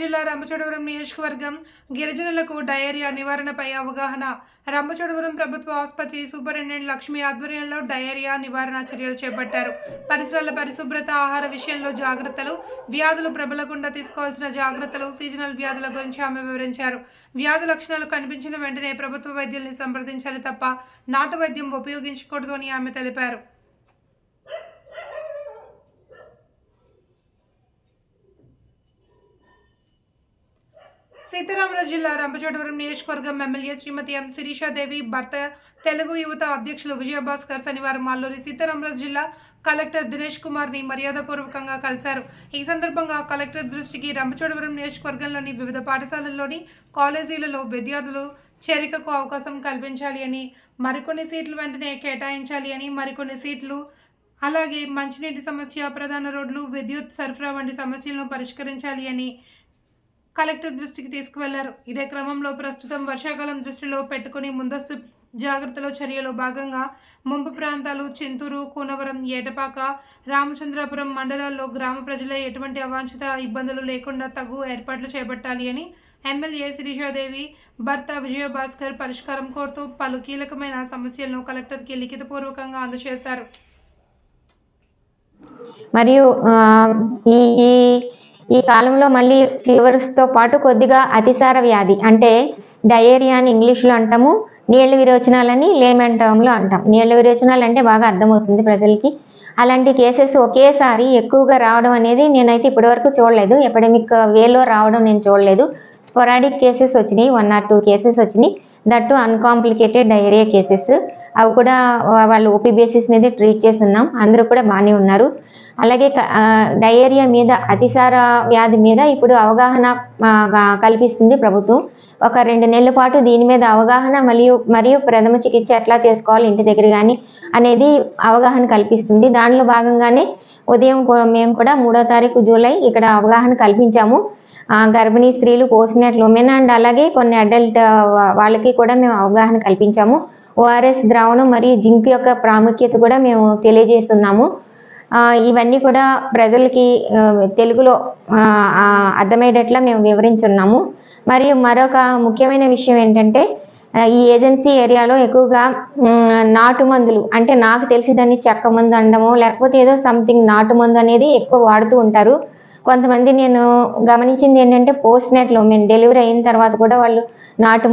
జిల్లా రంపచోడవరం నియోజకవర్గం గిరిజనులకు డయేరియా నివారణపై అవగాహన. రంపచోడవరం ప్రభుత్వ ఆసుపత్రి సూపరింటెండెంట్ లక్ష్మి ఆధ్వర్యంలో డయేరియా నివారణ చర్యలు చేపట్టారు. పరిసరాల పరిశుభ్రత ఆహార విషయంలో జాగ్రత్తలు వ్యాధులు ప్రబలకుండా తీసుకోవాల్సిన జాగ్రత్తలు సీజనల్ వ్యాధుల గురించి ఆమె వివరించారు. వ్యాధి లక్షణాలు కనిపించిన వెంటనే ప్రభుత్వ వైద్యుల్ని సంప్రదించాలి తప్ప నాటు వైద్యం ఉపయోగించకూడదు అని ఆమె తెలిపారు. సీతారామరాజు జిల్లా రంపచోడవరం నియోజకవర్గం ఎమ్మెల్యే శ్రీమతి ఎం శిరీషాదేవి భర్త తెలుగు యువత అధ్యక్షులు విజయభాస్కర్ శనివారం అల్లూరి సీతారామరాజు జిల్లా కలెక్టర్ దినేష్ కుమార్ని మర్యాదపూర్వకంగా కలిశారు. ఈ సందర్భంగా కలెక్టర్ దృష్టికి రంపచోడవరం నియోజకవర్గంలోని వివిధ పాఠశాలల్లోని కాలేజీలలో విద్యార్థులు చేరికకు అవకాశం కల్పించాలి అని మరికొన్ని సీట్లు వెంటనే కేటాయించాలి అని మరికొన్ని సీట్లు అలాగే మంచినీటి సమస్య ప్రధాన రోడ్లు విద్యుత్ సరఫరా వంటి సమస్యలను పరిష్కరించాలి అని కలెక్టర్ దృష్టికి తీసుకువెళ్ళారు. ఇదే క్రమంలో ప్రస్తుతం వర్షాకాలం దృష్టిలో పెట్టుకుని ముందస్తు జాగ్రత్తలో చర్యలో భాగంగా ముంపు ప్రాంతాలు చింతూరు కూనవరం ఏటపాక రామచంద్రాపురం మండలాల్లో గ్రామ ప్రజల ఎటువంటి అవాంఛిత ఇబ్బందులు లేకుండా తగు ఏర్పాట్లు చేపట్టాలి అని ఎమ్మెల్యే శిరీషాదేవి భర్త విజయభాస్కర్ పరిష్కారం కోరుతూ పలు కీలకమైన సమస్యలను కలెక్టర్కి లిఖితపూర్వకంగా అందజేశారు. మరియు ఈ ఈ కాలంలో మళ్ళీ ఫీవర్స్తో పాటు కొద్దిగా అతిసార వ్యాధి అంటే డయేరియా అని ఇంగ్లీష్లో అంటాము నీళ్ళ విరోచనాలని లేమన్ టర్మ్లో అంటాం. నీళ్ళ విరోచనాలు అంటే బాగా అర్థమవుతుంది ప్రజలకి. అలాంటి కేసెస్ ఒకేసారి ఎక్కువగా రావడం అనేది నేనైతే ఇప్పటివరకు చూడలేదు. ఎపిడమిక్ వేలో రావడం నేను చూడలేదు. స్పొరాడిక్ కేసెస్ వచ్చినాయి వన్ ఆర్ టూ కేసెస్ వచ్చినాయి. దట్టు అన్కాంప్లికేటెడ్ డయేరియా కేసెస్ అవి కూడా వాళ్ళు ఓపీ బేసిస్ మీద ట్రీట్ చేసి ఉన్నాం అందరూ కూడా బాగానే ఉన్నారు. అలాగే డయేరియా మీద అతిసార వ్యాధి మీద ఇప్పుడు అవగాహన కల్పిస్తుంది ప్రభుత్వం. ఒక రెండు నెలల పాటు దీని మీద అవగాహన మరియు మరియు ప్రథమ చికిత్స ఎట్లా చేసుకోవాలి ఇంటి దగ్గర కానీ అనేది అవగాహన కల్పిస్తుంది. దానిలో భాగంగానే ఉదయం మేము కూడా మూడో తారీఖు జూలై ఇక్కడ అవగాహన కల్పించాము. గర్భిణీ స్త్రీలు పోస్ట్నేటల్ ఉమెన్ అండ్ అలాగే కొన్ని అడల్ట్ వాళ్ళకి కూడా మేము అవగాహన కల్పించాము. ఓఆర్ఎస్ ద్రావణం మరియు జింక్ యొక్క ప్రాముఖ్యత కూడా మేము తెలియజేస్తున్నాము. ఇవన్నీ కూడా ప్రజలకి తెలుగులో అర్థమయ్యేటట్లా మేము వివరించున్నాము. మరియు మరొక ముఖ్యమైన విషయం ఏంటంటే ఈ ఏజెన్సీ ఏరియాలో ఎక్కువగా నాటు మందులు అంటే నాకు తెలిసి దాన్ని చెక్క మందు అనడము లేకపోతే ఏదో సంథింగ్ నాటు మందు అనేది ఎక్కువ వాడుతూ ఉంటారు. కొంతమంది నేను గమనించింది ఏంటంటే పోస్ట్ నెట్లో మేము డెలివరీ అయిన తర్వాత కూడా వాళ్ళు నాటు